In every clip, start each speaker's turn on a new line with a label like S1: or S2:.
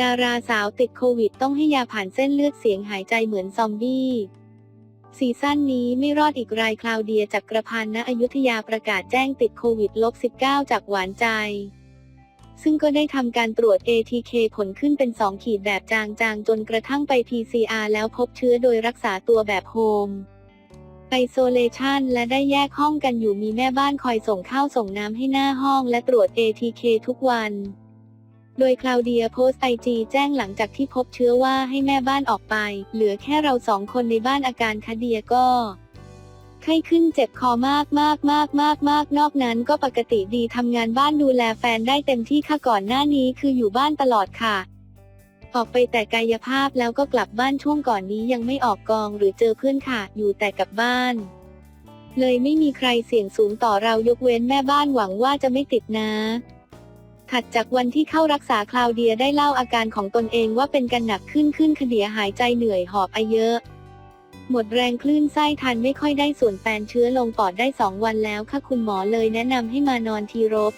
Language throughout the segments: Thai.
S1: ดาราสาวติดโควิดต้องให้ยาผ่านเส้นเลือดเสียงหายใจเหมือนซอมบี้ซีซั่นนี้ไม่รอดอีกรายคลาวเดียจากกระพันณอยุธยาประกาศแจ้งติดโควิดลบ 19 จากหวานใจ ซึ่งก็ได้ทำการตรวจ ATK ผลขึ้นเป็น 2 ขีดแบบจางๆ จนกระทั่งไป PCR แล้วพบเชื้อโดยรักษาตัวแบบโฮมไอโซเลชันและได้แยกห้องกันอยู่มีแม่บ้านคอยส่งข้าวส่งน้ำให้หน้าห้องและตรวจ ATK ทุกวัน โดยคลาวเดียโพสต์ไอจีแจ้งหลังจากที่พบเชื้อว่าให้แม่บ้านออกไป เหลือแค่เราสองคนในบ้านอาการคาเดียก็ไข้ขึ้นเจ็บคอมากมากมากมากมากนอกนั้นก็ปกติดีทำงานบ้านดูแลแฟนได้เต็มที่ค่ะก่อนหน้านี้คืออยู่บ้านตลอดค่ะ ออกไปแต่กายภาพแล้วก็กลับบ้านช่วงก่อนนี้ยังไม่ออกกองหรือเจอเพื่อนค่ะ อยู่แต่กับบ้าน เลยไม่มีใครเสี่ยงสูงต่อเรายกเว้นแม่บ้านหวังว่าจะไม่ติดนะ ถัดจากวันที่เข้ารักษาคลาวเดียได้เล่าอาการของตนเองว่าเป็นกันหนักขึ้นขึ้นขเดียหายใจเหนื่อยหอบไอเยอะ หมดแรงคลื่นไส้ทันไม่ค่อยได้ส่วนแปนเชื้อลงปอดได้สองวันแล้วค่ะคุณหมอเลยแนะนำให้มานอนทีรบ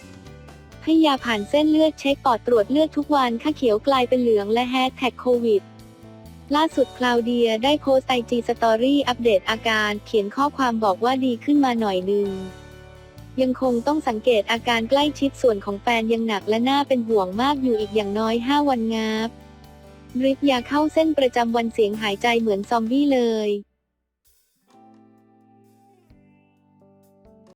S1: ให้ยาผ่านเส้นเลือดเช็คปอดตรวจเลือดทุกวันค่าเขียวกลายเป็นเหลืองและแฮชแท็กโควิดล่าสุดคลาวเดียได้โพสต์ไอจีสตอรี่อัปเดตอาการ เขียนข้อความบอกว่าดีขึ้นมาหน่อยนึง ยังคงต้องสังเกตอาการใกล้ชิดส่วนของแฟนยังหนักและน่าเป็นห่วงมากอยู่อีกอย่างน้อย 5 วันงับริบยาเข้าเส้นประจำวันเสียงหายใจเหมือนซอมบี้เลย